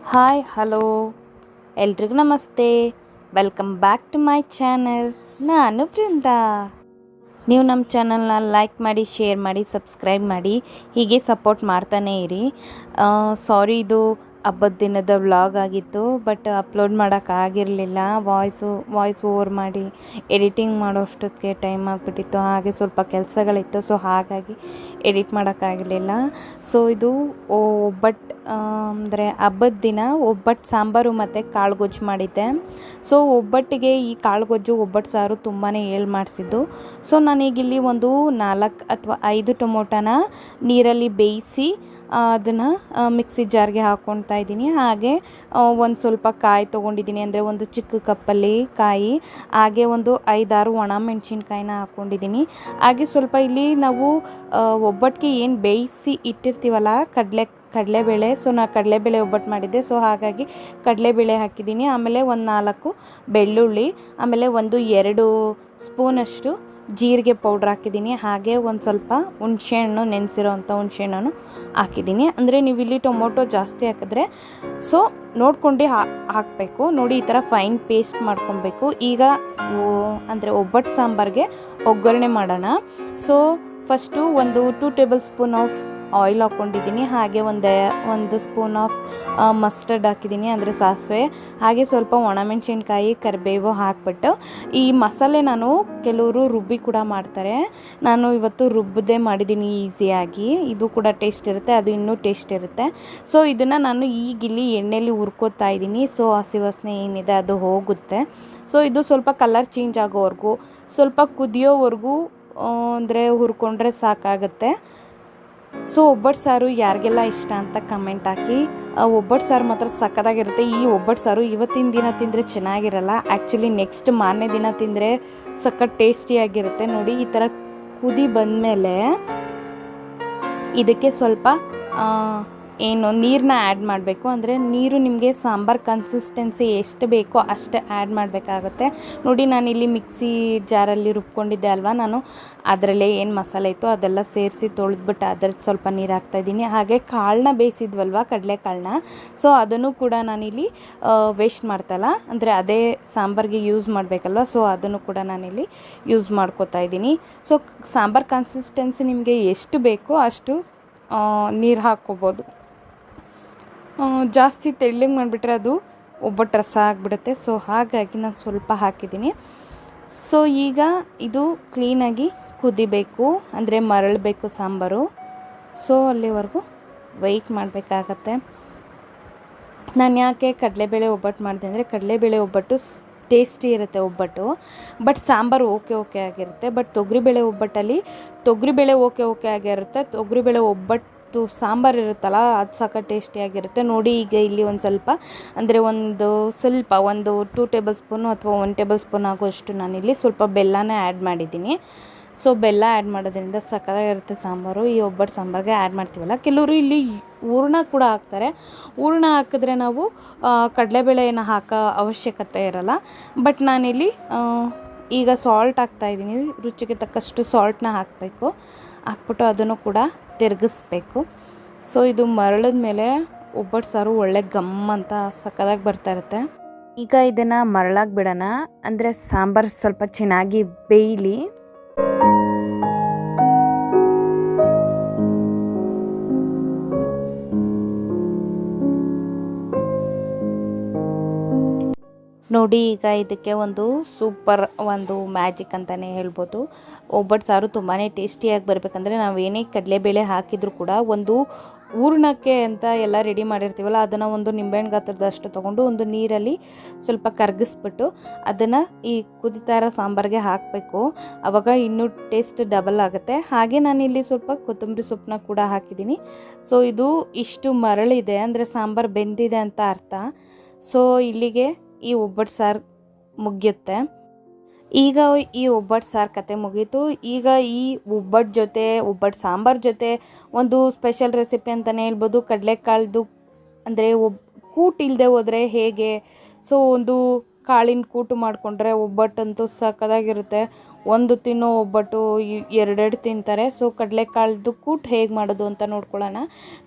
Hi, hello. ಎಲ್ರಿಗೂ ನಮಸ್ತೆ. Welcome back to my channel. ನಾನು ಬೃಂದಾ. ನೀವು ನಮ್ಮ ಚಾನಲ್ನ ಲೈಕ್ ಮಾಡಿ, ಶೇರ್ ಮಾಡಿ, ಸಬ್ಸ್ಕ್ರೈಬ್ ಮಾಡಿ, ಹೀಗೆ ಸಪೋರ್ಟ್ ಮಾಡ್ತಾನೇ ಇರಿ. ಸಾರಿ ಇದು ಹಬ್ಬದ ದಿನದ ವ್ಲಾಗ್ ಆಗಿತ್ತು, ಬಟ್ ಅಪ್ಲೋಡ್ ಮಾಡೋಕ್ಕಾಗಿರಲಿಲ್ಲ ವಾಯ್ಸು, ವಾಯ್ಸ್ ಓವರ್ ಮಾಡಿ ಎಡಿಟಿಂಗ್ ಮಾಡೋ ಅಷ್ಟೊತ್ತಿಗೆ ಟೈಮ್ ಆಗಿಬಿಟ್ಟಿತ್ತು. ಹಾಗೆ ಸ್ವಲ್ಪ ಕೆಲಸಗಳಿತ್ತು, ಸೊ ಹಾಗಾಗಿ ಎಡಿಟ್ ಮಾಡೋಕ್ಕಾಗಲಿಲ್ಲ. ಸೊ ಇದು ಒಬ್ಬಟ್ಟು ಅಂದರೆ ಹಬ್ಬದ ದಿನ ಒಬ್ಬಟ್ಟು ಸಾಂಬಾರು ಮತ್ತು ಕಾಳು ಗೊಜ್ಜು ಮಾಡಿದ್ದೆ. ಸೊ ಒಬ್ಬಟ್ಟಿಗೆ ಈ ಕಾಳು ಗೊಜ್ಜು ಒಬ್ಬಟ್ಟು ಸಾರು ತುಂಬಾ ಏಳು ಮಾಡಿಸಿದ್ದು. ಸೊ ನಾನೀಗಿಲ್ಲಿ ಒಂದು ನಾಲ್ಕು ಅಥವಾ ಐದು ಟೊಮೊಟೊನ ನೀರಲ್ಲಿ ಬೇಯಿಸಿ ಅದನ್ನು ಮಿಕ್ಸಿ ಜಾರ್ಗೆ ಹಾಕ್ಕೊಳ್ತಾ ಇದ್ದೀನಿ. ಹಾಗೆ ಒಂದು ಸ್ವಲ್ಪ ಕಾಯಿ ತೊಗೊಂಡಿದ್ದೀನಿ. ಅಂದರೆ ಒಂದು ಚಿಕ್ಕ ಕಪ್ಪಲ್ಲಿ ಕಾಯಿ, ಹಾಗೆ ಒಂದು ಐದಾರು ಒಣ ಮೆಣಸಿನ್ಕಾಯಿನ ಹಾಕ್ಕೊಂಡಿದ್ದೀನಿ ಹಾಗೆ ಸ್ವಲ್ಪ ಇಲ್ಲಿ ನಾವು ಒಬ್ಬಟ್ಟಿಗೆ ಏನು ಬೇಯಿಸಿ ಇಟ್ಟಿರ್ತೀವಲ್ಲ, ಕಡಲೆ, ಕಡಲೆಬೇಳೆ. ಸೊ ನಾ ಕಡಲೆಬೇಳೆ ಒಬ್ಬಟ್ಟು ಮಾಡಿದ್ದೆ. ಸೊ ಹಾಗಾಗಿ ಕಡಲೆಬೇಳೆ ಹಾಕಿದ್ದೀನಿ. ಆಮೇಲೆ ಒಂದು ನಾಲ್ಕು ಬೆಳ್ಳುಳ್ಳಿ, ಆಮೇಲೆ ಒಂದು ಎರಡು ಸ್ಪೂನಷ್ಟು ಜೀರಿಗೆ ಪೌಡ್ರ್ ಹಾಕಿದ್ದೀನಿ. ಹಾಗೆ ಒಂದು ಸ್ವಲ್ಪ ಹುಣಸೆಹಣ್ಣು ನೆನೆಸಿರೋ ಅಂಥ ಹುಣಸೆಹಣ್ಣು ಹಾಕಿದ್ದೀನಿ. ಅಂದರೆ ನೀವು ಇಲ್ಲಿ ಟೊಮೊಟೊ ಜಾಸ್ತಿ ಹಾಕಿದ್ರೆ ಸೊ ನೋಡ್ಕೊಂಡು ಹಾಕಬೇಕು. ನೋಡಿ, ಈ ಥರ ಫೈನ್ ಪೇಸ್ಟ್ ಮಾಡ್ಕೊಬೇಕು. ಈಗ ಅಂದರೆ ಒಬ್ಬಟ್ಟು ಸಾಂಬಾರಿಗೆ ಒಗ್ಗರಣೆ ಮಾಡೋಣ. ಸೊ ಫಸ್ಟು ಒಂದು two tablespoon of oil ಹಾಕ್ಕೊಂಡಿದ್ದೀನಿ. ಹಾಗೆ ಒಂದು ಒಂದು ಸ್ಪೂನ್ ಆಫ್ ಮಸ್ಟರ್ಡ್ ಹಾಕಿದ್ದೀನಿ ಅಂದರೆ ಸಾಸಿವೆ. ಹಾಗೆ ಸ್ವಲ್ಪ ಒಣಮೆಣಸಿನ್ಕಾಯಿ, ಕರಿಬೇವು ಹಾಕ್ಬಿಟ್ಟು ಈ ಮಸಾಲೆ ನಾನು ಕೆಲವರು ರುಬ್ಬಿ ಕೂಡ ಮಾಡ್ತಾರೆ. ನಾನು ಇವತ್ತು ರುಬ್ಬದೇ ಮಾಡಿದ್ದೀನಿ ಈಸಿಯಾಗಿ. ಇದು ಕೂಡ ಟೇಸ್ಟ್ ಇರುತ್ತೆ, ಅದು ಇನ್ನೂ ಟೇಸ್ಟ್ ಇರುತ್ತೆ. ಸೊ, ಇದನ್ನು ನಾನು ಈಗಿಲ್ಲಿ ಎಣ್ಣೆಯಲ್ಲಿ ಹುರ್ಕೋತಾ ಇದ್ದೀನಿ. ಸೊ ಹಸಿ ವಾಸನೆ ಏನಿದೆ ಅದು ಹೋಗುತ್ತೆ. ಸೊ, ಇದು ಸ್ವಲ್ಪ ಕಲರ್ ಚೇಂಜ್ ಆಗೋವರೆಗೂ, ಸ್ವಲ್ಪ ಕುದಿಯೋವರೆಗೂ ಅಂದರೆ ಹುರ್ಕೊಂಡ್ರೆ ಸಾಕಾಗುತ್ತೆ. ಸೊ ಒಬ್ಬಟ್ಟು ಸಾರು ಯಾರಿಗೆಲ್ಲ ಇಷ್ಟ ಅಂತ ಕಮೆಂಟ್ ಹಾಕಿ. ಒಬ್ಬಟ್ಟು ಸಾರು ಮಾತ್ರ ಸಕ್ಕತ್ತಾಗಿರುತ್ತೆ ಈ ಒಬ್ಬಟ್ಟು ಸಾರು ಇವತ್ತಿನ ದಿನ ತಿಂದರೆ ಚೆನ್ನಾಗಿರಲ್ಲ. ಆ್ಯಕ್ಚುಲಿ ನೆಕ್ಸ್ಟ್ ಮಾರನೇ ದಿನ ತಿಂದರೆ ಸಖತ್ ಟೇಸ್ಟಿಯಾಗಿರುತ್ತೆ ನೋಡಿ, ಈ ಥರ ಕುದಿ ಬಂದಮೇಲೆ ಇದಕ್ಕೆ ಸ್ವಲ್ಪ ಏನು ನೀರನ್ನ ಆ್ಯಡ್ ಮಾಡಬೇಕು ಅಂದರೆ ನೀರು ನಿಮಗೆ ಸಾಂಬಾರ್ ಕನ್ಸಿಸ್ಟೆನ್ಸಿ ಎಷ್ಟು ಬೇಕೋ ಅಷ್ಟೇ ಆ್ಯಡ್ ಮಾಡಬೇಕಾಗುತ್ತೆ. ನೋಡಿ ನಾನಿಲ್ಲಿ ಮಿಕ್ಸಿ ಜಾರಲ್ಲಿ ರುಬ್ಕೊಂಡಿದ್ದೆ ಅಲ್ವಾ? ನಾನು ಅದರಲ್ಲೇ ಏನು ಮಸಾಲೆ ಇತ್ತು ಅದೆಲ್ಲ ಸೇರಿಸಿ ತೊಳೆದ್ಬಿಟ್ಟು ಅದ್ರದ್ದು ಸ್ವಲ್ಪ ನೀರು ಹಾಕ್ತಾಯಿದ್ದೀನಿ ಹಾಗೆ ಕಾಳನ್ನ ಬೇಯಿಸಿದ್ವಲ್ವ? ಕಡಲೆಕಾಳನ್ನ. ಸೊ ಅದನ್ನು ಕೂಡ ನಾನಿಲ್ಲಿ ವೇಸ್ಟ್ ಮಾಡ್ತಲ್ಲ? ಅಂದರೆ ಅದೇ ಸಾಂಬಾರಿಗೆ ಯೂಸ್ ಮಾಡಬೇಕಲ್ವ? ಸೊ ಅದನ್ನು ಕೂಡ ನಾನಿಲ್ಲಿ ಯೂಸ್ ಮಾಡ್ಕೋತಾ ಇದ್ದೀನಿ. ಸೊ ಸಾಂಬಾರು ಕನ್ಸಿಸ್ಟೆನ್ಸಿ ನಿಮಗೆ ಎಷ್ಟು ಬೇಕೋ ಅಷ್ಟು ನೀರು ಹಾಕ್ಕೋಬೋದು. ಜಾಸ್ತಿ ತೆಳ್ಳಗೆ ಮಾಡಿಬಿಟ್ರೆ ಅದು ಒಬ್ಬಟ್ಟು ರಸ ಆಗಿಬಿಡುತ್ತೆ. ಸೊ ಹಾಗಾಗಿ ನಾನು ಸ್ವಲ್ಪ ಹಾಕಿದ್ದೀನಿ. ಸೊ ಈಗ ಇದು ಕ್ಲೀನಾಗಿ ಕುದಿಬೇಕು, ಅಂದರೆ ಮರಳಬೇಕು ಸಾಂಬಾರು. ಸೊ ಅಲ್ಲಿವರೆಗೂ ವೆಯ್ಟ್ ಮಾಡಬೇಕಾಗತ್ತೆ. ನಾನು ಯಾಕೆ ಕಡಲೆಬೇಳೆ ಒಬ್ಬಟ್ಟು ಮಾಡಿದೆ ಅಂದರೆ, ಕಡಲೆಬೇಳೆ ಒಬ್ಬಟ್ಟು ಟೇಸ್ಟಿ ಇರುತ್ತೆ obbattu. But sambar okay okay ಆಗಿರುತ್ತೆ. ಬಟ್ ತೊಗರಿಬೇಳೆ ಒಬ್ಬಟ್ಟಲ್ಲಿ ತೊಗರಿಬೇಳೆ ಓಕೆ ಓಕೆ ಆಗಿರುತ್ತೆ. ತೊಗರಿಬೇಳೆ ಒಬ್ಬಟ್ಟು ಸಾಂಬಾರು ಇರುತ್ತಲ್ಲ, ಅದು ಸಾಕ ಟೇಸ್ಟಿಯಾಗಿರುತ್ತೆ ನೋಡಿ ಈಗ ಇಲ್ಲಿ ಒಂದು ಸ್ವಲ್ಪ, ಅಂದರೆ ಒಂದು ಸ್ವಲ್ಪ, ಒಂದು ಟೂ ಟೇಬಲ್ ಸ್ಪೂನು ಅಥವಾ ಒನ್ ಟೇಬಲ್ ಸ್ಪೂನ್ ಆಗುವಷ್ಟು ನಾನಿಲ್ಲಿ ಸ್ವಲ್ಪ ಬೆಲ್ಲನೇ ಆ್ಯಡ್ ಮಾಡಿದ್ದೀನಿ. ಸೊ ಬೆಲ್ಲ ಆ್ಯಡ್ ಮಾಡೋದ್ರಿಂದ ಸಕ್ಕತ್ತಾಗಿರುತ್ತೆ ಸಾಂಬಾರು. ಈ ಒಬ್ಬಟ್ಟು ಸಾಂಬಾರಿಗೆ ಆ್ಯಡ್ ಮಾಡ್ತೀವಲ್ಲ. ಕೆಲವರು ಇಲ್ಲಿ ಹೂರ್ಣ ಕೂಡ ಹಾಕ್ತಾರೆ. ಹೂರ್ಣ ಹಾಕಿದ್ರೆ ನಾವು ಕಡಲೆಬೇಳೆನ ಹಾಕೋ ಅವಶ್ಯಕತೆ ಇರಲ್ಲ. ಬಟ್ ನಾನಿಲ್ಲಿ ಈಗ ಸಾಲ್ಟ್ ಹಾಕ್ತಾಯಿದ್ದೀನಿ ರುಚಿಗೆ ತಕ್ಕಷ್ಟು ಸಾಲ್ಟ್ನ ಹಾಕಬೇಕು. ಹಾಕ್ಬಿಟ್ಟು ಅದನ್ನು ಕೂಡ ತಿರುಗಿಸ್ಬೇಕು. ಸೊ ಇದು ಮರಳಿದ ಮೇಲೆ ಒಬ್ಬಟ್ಟು ಸಾರು ಒಳ್ಳೆ ಗಮ್ ಅಂತ ಸಕ್ಕದಾಗಿ ಬರ್ತಾ ಇರುತ್ತೆ. ಈಗ ಇದನ್ನು ಮರಳಾಗಿ ಬಿಡೋಣ. ಅಂದರೆ ಸಾಂಬಾರು ಸ್ವಲ್ಪ ಚೆನ್ನಾಗಿ ಬೇಯಲಿ. ನೋಡಿ, ಈಗ ಇದಕ್ಕೆ ಒಂದು ಸೂಪರ್ ಒಂದು ಮ್ಯಾಜಿಕ್ ಅಂತಲೇ ಹೇಳ್ಬೋದು. ಒಬ್ಬಟ್ಟು ಸಾರು ತುಂಬಾ ಟೇಸ್ಟಿಯಾಗಿ ಬರಬೇಕಂದ್ರೆ ನಾವೇನೇ ಕಡಲೆಬೇಳೆ ಹಾಕಿದರೂ ಕೂಡ ಒಂದು ಹೂರ್ಣಕ್ಕೆ ಅಂತ ಎಲ್ಲ ರೆಡಿ ಮಾಡಿರ್ತೀವಲ್ಲ, ಅದನ್ನು ಒಂದು ನಿಂಬೆಹಣ್ಣು ಗಾತ್ರದಷ್ಟು ತೊಗೊಂಡು ಒಂದು ನೀರಲ್ಲಿ ಸ್ವಲ್ಪ ಕರಗಿಸ್ಬಿಟ್ಟು ಅದನ್ನು ಈ ಕುದಿತಾ ಇರೋ ಸಾಂಬಾರಿಗೆ ಹಾಕಬೇಕು. ಆವಾಗ ಇನ್ನೂ ಟೇಸ್ಟ್ ಡಬಲ್ ಆಗುತ್ತೆ. ಹಾಗೆ ನಾನಿಲ್ಲಿ ಸ್ವಲ್ಪ ಕೊತ್ತಂಬರಿ ಸೊಪ್ಪನ್ನ ಕೂಡ ಹಾಕಿದ್ದೀನಿ. ಸೊ ಇದು ಇಷ್ಟು ಮರಳಿದೆ ಅಂದರೆ ಸಾಂಬಾರು ಬೆಂದಿದೆ ಅಂತ ಅರ್ಥ. ಸೊ ಇಲ್ಲಿಗೆ ಈ ಒಬ್ಬಟ್ಟು ಸಾರು ಮುಗಿಯುತ್ತೆ. ಈಗ ಈ ಒಬ್ಬಟ್ಟು ಸಾರು ಕತೆ ಮುಗೀತು. ಈಗ ಈ ಒಬ್ಬಟ್ಟು ಜೊತೆ ಒಬ್ಬಟ್ಟು ಸಾಂಬಾರು ಜೊತೆ ಒಂದು ಸ್ಪೆಷಲ್ ರೆಸಿಪಿ ಅಂತಲೇ ಹೇಳ್ಬೋದು. ಕಡಲೆಕಾಳ್ದು ಅಂದರೆ ಒಬ್, ಕೂಟ್ ಇಲ್ಲದೆ ಹೋದರೆ ಹೇಗೆ? ಸೊ, ಒಂದು ಕಾಳಿನ ಕೂಟು ಮಾಡಿಕೊಂಡ್ರೆ ಒಬ್ಬಟ್ಟಂತೂ ಸಕ್ಕದಾಗಿರುತ್ತೆ ಒಂದು ತಿನ್ನೋ ಒಬ್ಬಟ್ಟು ಎರಡೆರಡು ತಿಂತಾರೆ. ಸೊ ಕಡಲೆಕಾಳ್ದು ಕೂಟ್ ಹೇಗೆ ಮಾಡೋದು ಅಂತ ನೋಡ್ಕೊಳ್ಳೋಣ.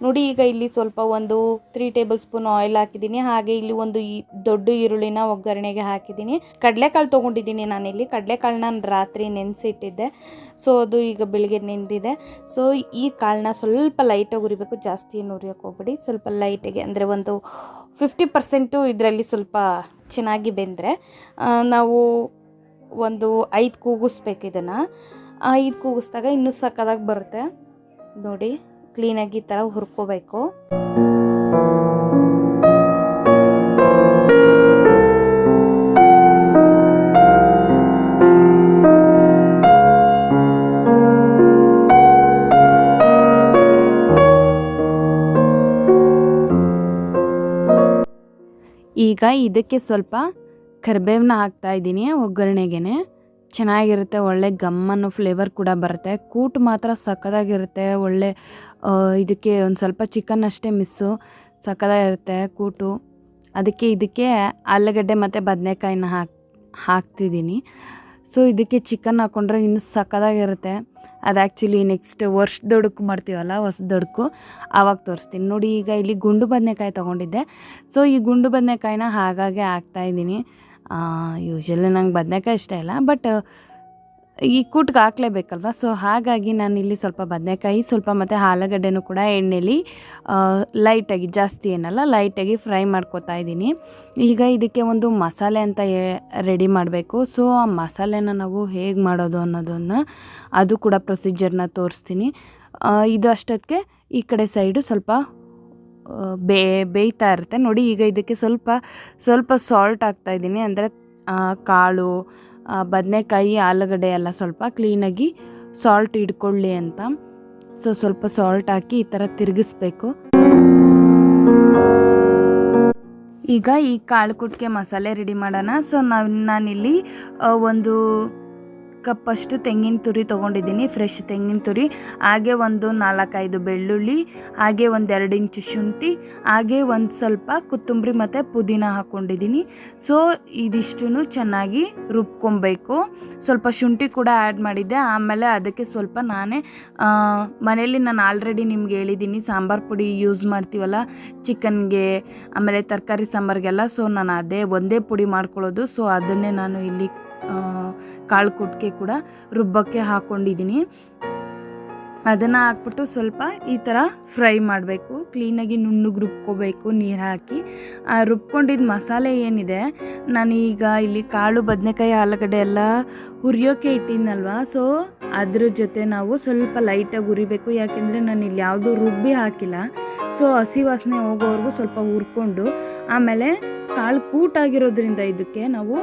ನೋಡಿ, ಈಗ ಇಲ್ಲಿ ಸ್ವಲ್ಪ ಒಂದು ತ್ರೀ ಟೇಬಲ್ ಸ್ಪೂನ್ ಆಯಿಲ್ ಹಾಕಿದ್ದೀನಿ. ಹಾಗೆ ಇಲ್ಲಿ ಒಂದು ದೊಡ್ಡ ಈರುಳ್ಳಿನ ಒಗ್ಗರಣೆಗೆ ಹಾಕಿದ್ದೀನಿ. ಕಡಲೆಕಾಳು ತೊಗೊಂಡಿದ್ದೀನಿ ನಾನಿಲ್ಲಿ. ನಾನು ರಾತ್ರಿ ನೆನೆಸಿಟ್ಟಿದ್ದೆ. ಸೊ ಅದು ಈಗ ಬೆಳಗ್ಗೆ ನೆಂದಿದೆ. ಸೊ ಈ ಕಾಳನ್ನ ಸ್ವಲ್ಪ ಲೈಟಾಗಿ ಉರಿಬೇಕು ಜಾಸ್ತಿ ಉರಿಯೋಕೆ ಹೋಗ್ಬೇಡಿ. ಸ್ವಲ್ಪ ಲೈಟಿಗೆ ಅಂದರೆ ಒಂದು ಫಿಫ್ಟಿ ಪರ್ಸೆಂಟು ಇದರಲ್ಲಿ ಸ್ವಲ್ಪ ಚೆನ್ನಾಗಿ ಬೆಂದರೆ ನಾವು ಒಂದು ಐದು ಕೂಗಿಸ್ಬೇಕು ಇದನ್ನು. ಐದು ಕೂಗಿಸ್ದಾಗ ಇನ್ನೂ ಸಕ್ಕದಾಗ ಬರುತ್ತೆ. ನೋಡಿ, ಕ್ಲೀನಾಗಿ ಈ ಥರ ಹುರ್ಕೋಬೇಕು. ಈಗ ಇದಕ್ಕೆ ಸ್ವಲ್ಪ ಕರಿಬೇವನ್ನ ಹಾಕ್ತಾ ಇದ್ದೀನಿ ಒಗ್ಗರಣೆಗೆ ಚೆನ್ನಾಗಿರುತ್ತೆ, ಒಳ್ಳೆ ಗಮ್ಮನ್ನು ಫ್ಲೇವರ್ ಕೂಡ ಬರುತ್ತೆ. ಕೂಟು ಮಾತ್ರ ಸಕ್ಕದಾಗಿರುತ್ತೆ ಒಳ್ಳೆ ಇದಕ್ಕೆ ಒಂದು ಸ್ವಲ್ಪ ಚಿಕನ್ ಅಷ್ಟೇ ಮಿಸ್ಸು ಸಕ್ಕದಾಗಿರುತ್ತೆ ಕೂಟು. ಅದಕ್ಕೆ ಇದಕ್ಕೆ ಆಲೂಗಡ್ಡೆ ಮತ್ತು ಬದನೆಕಾಯಿನ ಹಾಕ್, ಹಾಕ್ತಿದ್ದೀನಿ. ಸೊ ಇದಕ್ಕೆ ಚಿಕನ್ ಹಾಕ್ಕೊಂಡ್ರೆ ಇನ್ನೂ ಸಕ್ಕದಾಗಿರುತ್ತೆ ಅದು ಆ್ಯಕ್ಚುಲಿ ನೆಕ್ಸ್ಟ್ ವರ್ಷ ದೊಡ್ಕು ಮಾಡ್ತೀವಲ್ಲ ಹೊಸ ದೊಡ್ಕು ಆವಾಗ ತೋರಿಸ್ತೀನಿ. ನೋಡಿ, ಈಗ ಇಲ್ಲಿ ಗುಂಡು ಬದನೆಕಾಯಿ ತೊಗೊಂಡಿದ್ದೆ. ಸೊ ಈ ಗುಂಡು ಬದನೆಕಾಯಿನ ಹಾಗಾಗೆ ಹಾಕ್ತಾಯಿದ್ದೀನಿ ಯೂಶ್ವಲಿ ನಂಗೆ ಬದನೆಕಾಯಿ ಇಷ್ಟ ಇಲ್ಲ ಬಟ್ ಈ ಕೂಟ್ಗೆ ಹಾಕ್ಲೇಬೇಕಲ್ವ? ಸೊ ಹಾಗಾಗಿ ನಾನು ಇಲ್ಲಿ ಸ್ವಲ್ಪ ಬದನೆಕಾಯಿ, ಸ್ವಲ್ಪ ಮತ್ತು ಆಲೂಗಡ್ಡೆನೂ ಕೂಡ ಎಣ್ಣೆಲಿ ಲೈಟಾಗಿ ಜಾಸ್ತಿ ಏನಲ್ಲ ಲೈಟಾಗಿ ಫ್ರೈ ಮಾಡ್ಕೊತಾ ಇದ್ದೀನಿ. ಈಗ ಇದಕ್ಕೆ ಒಂದು ಮಸಾಲೆ ಅಂತ ರೆಡಿ ಮಾಡಬೇಕು. ಸೊ ಆ ಮಸಾಲೆನ ನಾವು ಹೇಗೆ ಮಾಡೋದು ಅನ್ನೋದನ್ನು ಅದು ಕೂಡ ಪ್ರೊಸೀಜರ್ನ ತೋರಿಸ್ತೀನಿ. ಇದು ಅಷ್ಟೊತ್ತಿಗೆ ಈ ಕಡೆ ಸೈಡು ಸ್ವಲ್ಪ ಬೇ, ಬೇಯ್ತಾ ಇರುತ್ತೆ. ನೋಡಿ, ಈಗ ಇದಕ್ಕೆ ಸ್ವಲ್ಪ ಸ್ವಲ್ಪ ಸಾಲ್ಟ್ ಹಾಕ್ತಾಯಿದ್ದೀನಿ ಅಂದರೆ ಕಾಳು ಬದನೆಕಾಯಿ, ಆಲೂಗಡ್ಡೆ ಎಲ್ಲ ಸ್ವಲ್ಪ ಕ್ಲೀನಾಗಿ ಸಾಲ್ಟ್ ಹಿಡ್ಕೊಳ್ಳಿ ಅಂತ. ಸೊ ಸ್ವಲ್ಪ ಸಾಲ್ಟ್ ಹಾಕಿ ಈ ಥರ ತಿರುಗಿಸ್ಬೇಕು. ಈಗ ಈ ಕಾಳು ಕುಟ್ಕೆ ಮಸಾಲೆ ರೆಡಿ ಮಾಡೋಣ. ಸೊ ನಾವು, ನಾನಿಲ್ಲಿ ಒಂದು ಕಪ್ಪಷ್ಟು ತೆಂಗಿನ ತುರಿ ತೊಗೊಂಡಿದ್ದೀನಿ ಫ್ರೆಶ್ ತೆಂಗಿನ ತುರಿ. ಹಾಗೆ ಒಂದು ನಾಲ್ಕೈದು ಬೆಳ್ಳುಳ್ಳಿ, ಹಾಗೆ ಒಂದು ಎರಡು ಇಂಚು ಶುಂಠಿ, ಹಾಗೆ ಒಂದು ಸ್ವಲ್ಪ ಕೊತ್ತಂಬರಿ ಮತ್ತು ಪುದೀನ ಹಾಕ್ಕೊಂಡಿದ್ದೀನಿ ಸೊ ಇದಿಷ್ಟು ಚೆನ್ನಾಗಿ ರುಬ್ಕೊಬೇಕು. ಸ್ವಲ್ಪ ಶುಂಠಿ ಕೂಡ ಆ್ಯಡ್ ಮಾಡಿದ್ದೆ. ಆಮೇಲೆ ಅದಕ್ಕೆ ಸ್ವಲ್ಪ ನಾನೇ ಮನೆಯಲ್ಲಿ ನಾನು ಆಲ್ರೆಡಿ ನಿಮ್ಗೆ ಹೇಳಿದ್ದೀನಿ, ಸಾಂಬಾರು ಪುಡಿ ಯೂಸ್ ಮಾಡ್ತೀವಲ್ಲ, ಚಿಕನ್ಗೆ, ಆಮೇಲೆ ತರಕಾರಿ ಸಾಂಬಾರಿಗೆಲ್ಲ. ಸೊ ನಾನು ಅದೇ ಒಂದೇ ಪುಡಿ ಮಾಡ್ಕೊಳ್ಳೋದು. ಸೊ ಅದನ್ನೇ ನಾನು ಇಲ್ಲಿ ಕಾಳು ಕುಟ್ಕೆ ಕೂಡ ರುಬ್ಬಕ್ಕೆ ಹಾಕ್ಕೊಂಡಿದ್ದೀನಿ ಅದನ್ನು ಹಾಕ್ಬಿಟ್ಟು ಸ್ವಲ್ಪ ಈ ಥರ ಫ್ರೈ ಮಾಡಬೇಕು. ಕ್ಲೀನಾಗಿ ನುಣ್ಣಗೆ ರುಬ್ಕೋಬೇಕು, ನೀರು ಹಾಕಿ. ಆ ರುಬ್ಕೊಂಡಿದ್ದ ಮಸಾಲೆ ಏನಿದೆ, ನಾನೀಗ ಇಲ್ಲಿ ಕಾಳು, ಬದನೆಕಾಯಿ, ಆಲೂಗಡ್ಡೆ ಎಲ್ಲ ಹುರಿಯೋಕೆ ಇಟ್ಟಿದ್ನಲ್ವ? ಸೊ ಅದ್ರ ಜೊತೆ ನಾವು ಸ್ವಲ್ಪ ಲೈಟಾಗಿ ಹುರಿಬೇಕು. ಯಾಕೆಂದರೆ ನಾನು ಇಲ್ಲಿ ಯಾವುದೂ ರುಬ್ಬಿ ಹಾಕಿಲ್ಲ. ಸೊ ಹಸಿ ವಾಸನೆ ಹೋಗೋವರೆಗೂ ಸ್ವಲ್ಪ ಹುರ್ಕೊಂಡು, ಆಮೇಲೆ ಕಾಳು ಕೂಟಾಗಿರೋದ್ರಿಂದ ಇದಕ್ಕೆ ನಾವು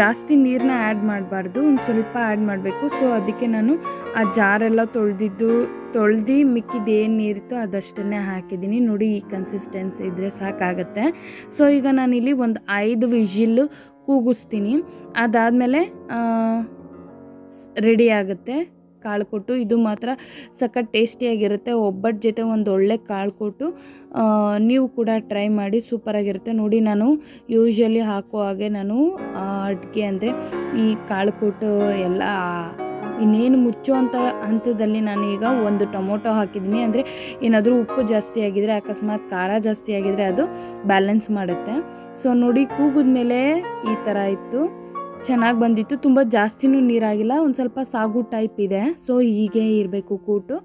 ಜಾಸ್ತಿ ನೀರನ್ನ ಆ್ಯಡ್ ಮಾಡಬಾರ್ದು, ಒಂದು ಸ್ವಲ್ಪ ಆ್ಯಡ್ ಮಾಡಬೇಕು. ಸೊ ಅದಕ್ಕೆ ನಾನು ಆ ಜಾರೆಲ್ಲ ತೊಳೆದಿದ್ದು, ತೊಳ್ದು ಮಿಕ್ಕಿದ್ದು ಏನು ನೀರಿತ್ತು ಅದಷ್ಟನ್ನೇ ಹಾಕಿದ್ದೀನಿ. ನೋಡಿ, ಈ ಕನ್ಸಿಸ್ಟೆನ್ಸಿ ಇದ್ದರೆ ಸಾಕಾಗತ್ತೆ. ಸೊ ಈಗ ನಾನಿಲ್ಲಿ ಒಂದು ಐದು ವಿಜಿಲ್ಲು ಕೂಗಿಸ್ತೀನಿ. ಅದಾದಮೇಲೆ ರೆಡಿ ಆಗುತ್ತೆ. ಕಾಳು ಕೊಟ್ಟು, ಇದು ಮಾತ್ರ ಸಖತ್ ಟೇಸ್ಟಿಯಾಗಿರುತ್ತೆ. ಒಬ್ಬಟ್ಟು ಜೊತೆ ಒಂದು ಒಳ್ಳೆ ಕಾಳು ಕೊಟ್ಟು ನೀವು ಕೂಡ ಟ್ರೈ ಮಾಡಿ, ಸೂಪರಾಗಿರುತ್ತೆ. ನೋಡಿ, ನಾನು ಯೂಶ್ವಲಿ ಹಾಕೋ ಹಾಗೆ ನಾನು ಅಡುಗೆ ಅಂದರೆ ಈ ಕಾಳು ಕೊಟ್ಟು ಎಲ್ಲ, ಇನ್ನೇನು ಮುಚ್ಚೋ ಅಂತ, ಹಂತದಲ್ಲಿ ನಾನು ಈಗ ಒಂದು ಟೊಮೊಟೊ ಹಾಕಿದ್ದೀನಿ. ಅಂದರೆ ಏನಾದರೂ ಉಪ್ಪು ಜಾಸ್ತಿ ಆಗಿದರೆ, ಅಕಸ್ಮಾತ್ ಖಾರ ಜಾಸ್ತಿ ಆಗಿದರೆ ಅದು ಬ್ಯಾಲೆನ್ಸ್ ಮಾಡುತ್ತೆ. ಸೊ, ನೋಡಿ, ಕೂಗಿದ್ಮೇಲೆ ಈ ಥರ ಇತ್ತು. ಚೆನ್ನಾಗಿ ಬಂದಿತ್ತು. ತುಂಬ ಜಾಸ್ತಿನೂ ನೀರಾಗಿಲ್ಲ. ಒಂದು ಸ್ವಲ್ಪ ಸಾಗು ಟೈಪ್ ಇದೆ. ಸೊ ಹೀಗೆ ಇರಬೇಕು ಕೂಟು.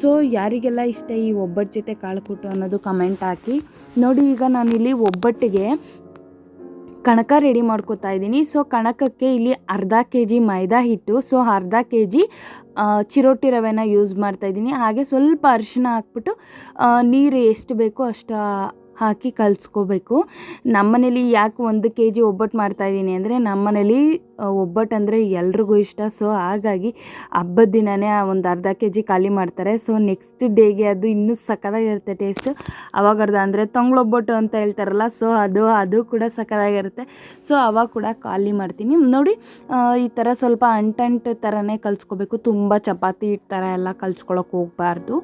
ಸೊ ಯಾರಿಗೆಲ್ಲ ಇಷ್ಟ ಈ ಒಬ್ಬಟ್ಟು ಜೊತೆ ಕಾಳು ಕೂಟು ಅನ್ನೋದು ಕಮೆಂಟ್ ಹಾಕಿ. ನೋಡಿ, ಈಗ ನಾನಿಲ್ಲಿ ಒಬ್ಬಟ್ಟಿಗೆ ಕಣಕ ರೆಡಿ ಮಾಡ್ಕೋತಾ ಇದ್ದೀನಿ. ಸೊ ಕಣಕಕ್ಕೆ ಇಲ್ಲಿ ಅರ್ಧ ಕೆ ಜಿ ಮೈದಾ ಹಿಟ್ಟು. ಸೊ ಅರ್ಧ ಕೆ ಜಿ ಚಿರೋಟಿ ರವೆನ ಯೂಸ್ ಮಾಡ್ತಾ ಇದ್ದೀನಿ. ಹಾಗೆ ಸ್ವಲ್ಪ ಅರಿಶಿನ ಹಾಕ್ಬಿಟ್ಟು ನೀರು ಎಷ್ಟು ಬೇಕೋ ಅಷ್ಟು ಹಾಕಿ ಕಲಿಸ್ಕೋಬೇಕು. ನಮ್ಮನೇಲಿ ಯಾಕೆ ಒಂದು ಕೆ ಜಿ ಒಬ್ಬಟ್ಟು ಮಾಡ್ತಾಯಿದ್ದೀನಿ ಅಂದರೆ ನಮ್ಮನೇಲಿ ಒಬ್ಬಟ್ಟು ಅಂದರೆ ಎಲ್ರಿಗೂ ಇಷ್ಟ. ಸೊ, ಹಾಗಾಗಿ ಹಬ್ಬದ ದಿನವೇ ಒಂದು ಅರ್ಧ ಕೆ ಜಿ ಖಾಲಿ ಮಾಡ್ತಾರೆ. ಸೊ, ನೆಕ್ಸ್ಟ್ ಡೇಗೆ ಅದು ಇನ್ನೂ ಸಕ್ಕತ್ತಾಗಿರುತ್ತೆ ಟೇಸ್ಟು. ಅವಾಗ ಅರ್ಧ ಅಂದರೆ ತೊಂಗ್ಳೊಬ್ಬಟ್ಟು ಅಂತ ಹೇಳ್ತಾರಲ್ಲ, ಸೊ, ಅದು ಅದು ಕೂಡ ಸಕ್ಕದಾಗಿರುತ್ತೆ ಸೊ, ಅವಾಗ ಕೂಡ ಖಾಲಿ ಮಾಡ್ತೀನಿ. ನೋಡಿ ಈ ಥರ ಸ್ವಲ್ಪ ಅಂಟಂಟು ಥರನೇ ಕಲಿಸ್ಕೋಬೇಕು. ತುಂಬ ಚಪಾತಿ ಹಿಟ್ಟು ಥರ ಎಲ್ಲ ಕಲಿಸ್ಕೊಳಕ್ಕೆ ಹೋಗಬಾರ್ದು.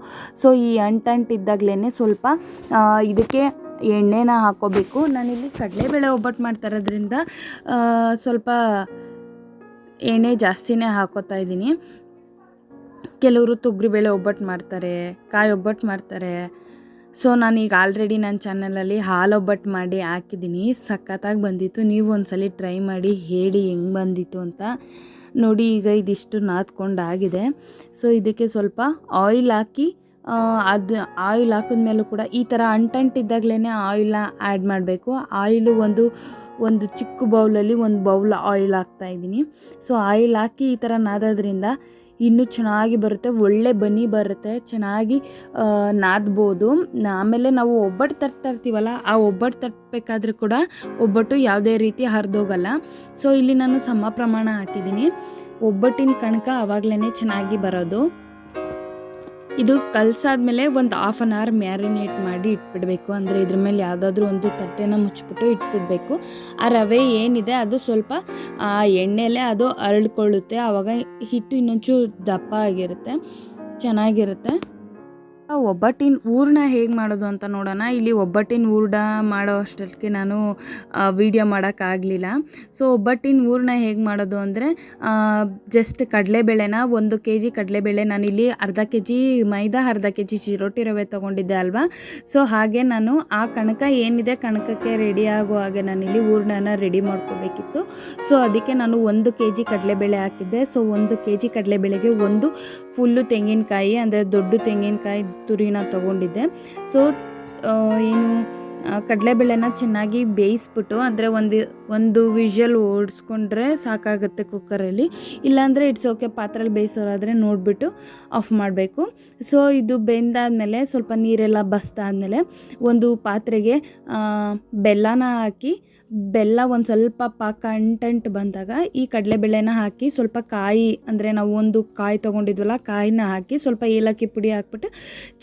ಸೊ, ಈ ಅಂಟಂಟು ಇದ್ದಾಗಲೇ ಸ್ವಲ್ಪ ಇದಕ್ಕೆ ಎಣ್ಣೆನ ಹಾಕೋಬೇಕು. ನಾನಿಲ್ಲಿ ಕಡಲೆಬೇಳೆ ಒಬ್ಬಟ್ಟು ಮಾಡ್ತಾ ಇರೋದ್ರಿಂದ ಸ್ವಲ್ಪ ಎಣ್ಣೆ ಜಾಸ್ತಿನೇ ಹಾಕೋತಾ ಇದ್ದೀನಿ. ಕೆಲವರು ತೊಗರಿಬೇಳೆ ಒಬ್ಬಟ್ಟು ಮಾಡ್ತಾರೆ, ಕಾಯಿ ಒಬ್ಬಟ್ಟು ಮಾಡ್ತಾರೆ. ಸೊ, ನಾನೀಗ ಆಲ್ರೆಡಿ ನನ್ನ ಚಾನಲಲ್ಲಿ ಹಾಲು ಒಬ್ಬಟ್ಟು ಮಾಡಿ ಹಾಕಿದ್ದೀನಿ. ಸಖತ್ತಾಗಿ ಬಂದಿತ್ತು. ನೀವು ಒಂದ್ಸಲಿ ಟ್ರೈ ಮಾಡಿ, ಹೇಳಿ ಹೆಂಗೆ ಬಂದಿತ್ತು ಅಂತ ನೋಡಿ. ಈಗ ಇದಿಷ್ಟು ನಾದ್ಕೊಂಡಾಗಿದೆ. ಸೊ, ಇದಕ್ಕೆ ಸ್ವಲ್ಪ ಆಯಿಲ್ ಹಾಕಿ ಅದು ಆಯಿಲ್ ಹಾಕಿದ ಮೇಲೂ ಕೂಡ ಈ ಥರ ಅಂಟಂಟಿದ್ದಾಗಲೇ ಆಯಿಲ್ನ ಆ್ಯಡ್ ಮಾಡಬೇಕು. ಆಯಿಲು ಒಂದು ಒಂದು ಚಿಕ್ಕ ಬೌಲಲ್ಲಿ ಒಂದು ಬೌಲ್ ಆಯಿಲ್ ಹಾಕ್ತಾ ಇದ್ದೀನಿ. ಸೊ ಆಯಿಲ್ ಹಾಕಿ ಈ ಥರ ನಾದೋದ್ರಿಂದ ಇನ್ನೂ ಚೆನ್ನಾಗಿ ಬರುತ್ತೆ, ಒಳ್ಳೆ ಬನಿ ಬರುತ್ತೆ, ಚೆನ್ನಾಗಿ ನಾದ್ಬೋದು. ಆಮೇಲೆ ನಾವು ಒಬ್ಬಟ್ಟು ತಟ್ತಾ ಇರ್ತೀವಲ್ಲ ಆ ಒಬ್ಬಟ್ಟು ತಟ್ಟಬೇಕಾದ್ರೂ ಕೂಡ ಒಬ್ಬಟ್ಟು ಯಾವುದೇ ರೀತಿ ಹರಿದೋಗಲ್ಲ. ಸೊ ಇಲ್ಲಿ ನಾನು ಸಮ ಪ್ರಮಾಣ ಹಾಕಿದ್ದೀನಿ. ಒಬ್ಬಟ್ಟಿನ ಕಣಕ ಆವಾಗಲೇ ಚೆನ್ನಾಗಿ ಬರೋದು. ಇದು ಕಲಸಾದ್ಮೇಲೆ ಒಂದು ಹಾಫ್ ಆನ್ ಅವರ್ ಮ್ಯಾರಿನೇಟ್ ಮಾಡಿ ಇಟ್ಬಿಡಬೇಕು. ಅಂದರೆ ಇದ್ರ ಮೇಲೆ ಯಾವುದಾದ್ರೂ ಒಂದು ತಟ್ಟೆನ ಮುಚ್ಚಿಬಿಟ್ಟು ಇಟ್ಬಿಡಬೇಕು. ಆ ರವೆ ಏನಿದೆ ಅದು ಸ್ವಲ್ಪ, ಆ, ಎಣ್ಣೆಲೇ ಅದು ಅರಳ್ಕೊಳ್ಳುತ್ತೆ. ಆವಾಗ ಹಿಟ್ಟು ಇನ್ನೊಂಚೂರು ದಪ್ಪ ಆಗಿರುತ್ತೆ. ಚೆನ್ನಾಗಿರುತ್ತೆ. ಒಬ್ಬಟ್ಟಿನ ಹೂರಣ ಹೇಗೆ ಮಾಡೋದು ಅಂತ ನೋಡೋಣ. ಇಲ್ಲಿ ಒಬ್ಬಟ್ಟಿನ ಹೂರ್ಣ ಮಾಡೋ ಅಷ್ಟಕ್ಕೆ ನಾನು ವೀಡಿಯೋ ಮಾಡೋಕ್ಕಾಗಲಿಲ್ಲ ಸೊ ಒಬ್ಬಟ್ಟಿನ ಹೂರಣ ಹೇಗೆ ಮಾಡೋದು ಅಂದರೆ ಜಸ್ಟ್ ಕಡಲೆಬೇಳೆನ ಒಂದು ಕೆ ಜಿ ಕಡಲೆಬೇಳೆ ನಾನಿಲ್ಲಿ ಅರ್ಧ ಕೆ ಜಿ ಮೈದಾ, ಅರ್ಧ ಕೆ ಜಿ ಚಿರೋಟಿ ರವೆ ತೊಗೊಂಡಿದ್ದೆ ಅಲ್ವಾ? ಸೊ ಹಾಗೆ ನಾನು ಆ ಕಣಕ ಏನಿದೆ ಕಣಕಕ್ಕೆ ರೆಡಿ ಆಗೋ ಹಾಗೆ ನಾನಿಲ್ಲಿ ಹೂರಣನ ರೆಡಿ ಮಾಡ್ಕೋಬೇಕಿತ್ತು. ಸೊ ಅದಕ್ಕೆ ನಾನು ಒಂದು ಕೆ ಜಿ ಕಡಲೆಬೇಳೆ ಹಾಕಿದ್ದೆ. ಸೊ ಒಂದು ಕೆ ಜಿ ಕಡಲೆಬೇಳೆಗೆ ಒಂದು ಫುಲ್ಲು ತೆಂಗಿನಕಾಯಿ, ಅಂದರೆ ದೊಡ್ಡ ತೆಂಗಿನಕಾಯಿ ತುರಿನ ತೊಗೊಂಡಿದ್ದೆ. ಸೊ ಏನು ಕಡಲೆಬೇಳೆನ ಚೆನ್ನಾಗಿ ಬೇಯಿಸ್ಬಿಟ್ಟು ಅಂದರೆ ಒಂದು ಒಂದು ವಿಷಲ್ ಓಡಿಸ್ಕೊಂಡ್ರೆ ಸಾಕಾಗುತ್ತೆ ಕುಕ್ಕರಲ್ಲಿ ಇಲ್ಲಾಂದರೆ ಇಟ್ಸ್ ಓಕೆ ಪಾತ್ರೆಲಿ ಬೇಯಿಸೋರಾದರೆ ನೋಡಿಬಿಟ್ಟು ಆಫ್ ಮಾಡಬೇಕು. ಸೊ ಇದು ಬೆಂದಾದಮೇಲೆ ಸ್ವಲ್ಪ ನೀರೆಲ್ಲ ಬಸ್ದಾದ್ಮೇಲೆ ಒಂದು ಪಾತ್ರೆಗೆ ಬೆಲ್ಲನ ಹಾಕಿ, ಬೆಲ್ಲ ಒಂದು ಸ್ವಲ್ಪ ಪಾಕ ಅಂಟಂಟು ಬಂದಾಗ ಈ ಕಡಲೆಬೇಳೆನ ಹಾಕಿ ಸ್ವಲ್ಪ ಕಾಯಿ, ಅಂದರೆ ನಾವು ಒಂದು ಕಾಯಿ ತೊಗೊಂಡಿದ್ವಲ್ಲ, ಕಾಯಿನ ಹಾಕಿ ಸ್ವಲ್ಪ ಏಲಕ್ಕಿ ಪುಡಿ ಹಾಕ್ಬಿಟ್ಟು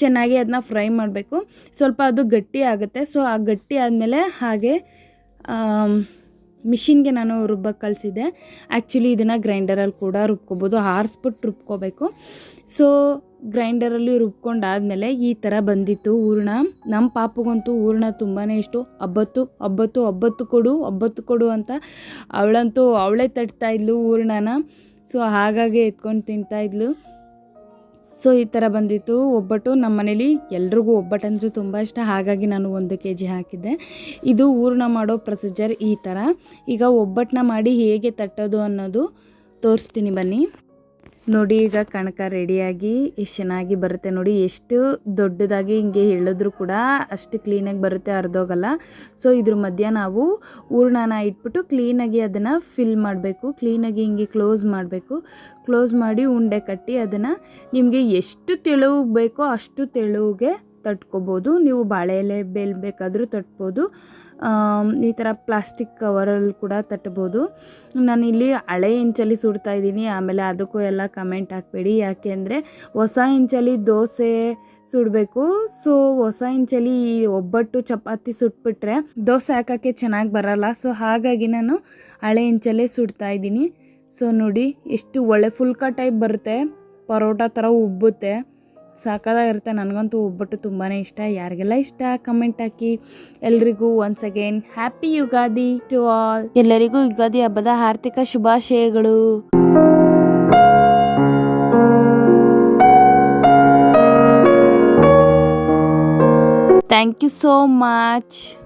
ಚೆನ್ನಾಗಿ ಅದನ್ನ ಫ್ರೈ ಮಾಡಬೇಕು. ಸ್ವಲ್ಪ ಅದು ಗಟ್ಟಿ ಆಗುತ್ತೆ. ಸೊ ಆ ಗಟ್ಟಿ ಆದಮೇಲೆ ಹಾಗೆ ಮಿಷಿನ್ಗೆ ನಾನು ರುಬ್ಬಕ್ಕೆ ಕಳಿಸಿದ್ದೆ ಆ್ಯಕ್ಚುಲಿ ಇದನ್ನು ಗ್ರೈಂಡರಲ್ಲಿ ಕೂಡ ರುಬ್ಕೋಬೋದು ಹಾರಿಸ್ಬಿಟ್ಟು ರುಬ್ಕೋಬೇಕು. ಸೊ ಗ್ರೈಂಡರಲ್ಲಿ ರುಬ್ಕೊಂಡಾದಮೇಲೆ ಈ ಥರ ಬಂದಿತ್ತು ಹೂರ್ಣ. ನಮ್ಮ ಪಾಪಗಂತೂ ಹೂರ್ಣ ತುಂಬಾ ಇಷ್ಟು. ಒಬ್ಬತ್ತು ಒಬ್ಬತ್ತು ಒಬ್ಬತ್ತು ಕೊಡು ಒಬ್ಬತ್ತು ಕೊಡು ಅಂತ ಅವಳಂತೂ ಅವಳೇ ತಟ್ತಾಯಿದ್ಲು ಹೂರ್ಣನ. ಸೊ ಹಾಗಾಗಿ ಎತ್ಕೊಂಡು ತಿಂತಾ ಇದ್ಲು. ಸೊ, ಈ ಥರ ಬಂದಿತ್ತು. ಒಬ್ಬಟ್ಟು ನಮ್ಮ ಮನೇಲಿ ಎಲ್ರಿಗೂ ಒಬ್ಬಟ್ಟಂದ್ರೆ ತುಂಬ ಇಷ್ಟ. ಹಾಗಾಗಿ ನಾನು ಒಂದು ಕೆ ಜಿ ಹಾಕಿದ್ದೆ. ಇದು ಹೂರ್ಣ ಮಾಡೋ ಪ್ರೊಸೀಜರ್ ಈ ಥರ. ಈಗ ಒಬ್ಬಟ್ಟನ್ನ ಮಾಡಿ ಹೇಗೆ ತಟ್ಟೋದು ಅನ್ನೋದು ತೋರಿಸ್ತೀನಿ ಬನ್ನಿ. ನೋಡಿ, ಈಗ ಕಣಕ ರೆಡಿಯಾಗಿ ಎಷ್ಟು ಚೆನ್ನಾಗಿ ಬರುತ್ತೆ ನೋಡಿ. ಎಷ್ಟು ದೊಡ್ಡದಾಗಿ ಹಿಂಗೆ ಹೇಳಿದ್ರು ಕೂಡ ಅಷ್ಟು ಕ್ಲೀನಾಗಿ ಬರುತ್ತೆ ಅರ್ಧೋಗಲ್ಲ. ಸೊ ಇದ್ರ ಮಧ್ಯ ನಾವು ಹೂರ್ಣನ ಇಟ್ಬಿಟ್ಟು ಕ್ಲೀನಾಗಿ ಅದನ್ನು ಫಿಲ್ ಮಾಡಬೇಕು. ಕ್ಲೀನಾಗಿ ಹಿಂಗೆ ಕ್ಲೋಸ್ ಮಾಡಬೇಕು. ಕ್ಲೋಸ್ ಮಾಡಿ ಉಂಡೆ ಕಟ್ಟಿ ಅದನ್ನು ನಿಮಗೆ ಎಷ್ಟು ತೆಳುವು ಬೇಕೋ ಅಷ್ಟು ತೆಳುವಿಗೆ ತಟ್ಕೋಬೋದು. ನೀವು ಬಾಳೆ ಎಲೆ ಬೇಲ್ ಬೇಕಾದರೂ ತಟ್ಬೋದು. ಈ ಥರ ಪ್ಲಾಸ್ಟಿಕ್ ಕವರಲ್ಲಿ ಕೂಡ ತಟ್ಬೋದು ಇಲ್ಲಿ ಹಳೆ ಇಂಚಲ್ಲಿ ಸುಡ್ತಾ ಇದ್ದೀನಿ. ಆಮೇಲೆ ಅದಕ್ಕೂ ಎಲ್ಲ ಕಮೆಂಟ್ ಹಾಕಬೇಡಿ. ಯಾಕೆಂದರೆ ಹೊಸ ಇಂಚಲ್ಲಿ ದೋಸೆ ಸುಡಬೇಕು. ಸೊ ಹೊಸ ಇಂಚಲ್ಲಿ ಒಬ್ಬಟ್ಟು ಚಪಾತಿ ಸುಟ್ಬಿಟ್ರೆ ದೋಸೆ ಹಾಕೋಕ್ಕೆ ಚೆನ್ನಾಗಿ ಬರಲ್ಲ. ಸೊ ಹಾಗಾಗಿ ನಾನು ಹಳೆ ಇಂಚಲ್ಲೇ ಸುಡ್ತಾ ಇದ್ದೀನಿ. ಸೊ ನೋಡಿ, ಎಷ್ಟು ಒಳ್ಳೆ ಫುಲ್ಕ ಟೈಪ್ ಬರುತ್ತೆ. ಪರೋಟ ಥರ ಉಬ್ಬುತ್ತೆ. ಸಾಕಾಗಿರುತ್ತೆ ನನಗಂತೂ ಒಬ್ಬಟ್ಟು ತುಂಬಾ ಇಷ್ಟ. ಯಾರಿಗೆಲ್ಲ ಇಷ್ಟ ಕಮೆಂಟ್ ಹಾಕಿ. ಎಲ್ರಿಗೂ once again happy Ugadi to all ಎಲ್ಲರಿಗೂ ಯುಗಾದಿ ಹಬ್ಬದ ಆರ್ಥಿಕ ಶುಭಾಶಯಗಳು. Thank you so much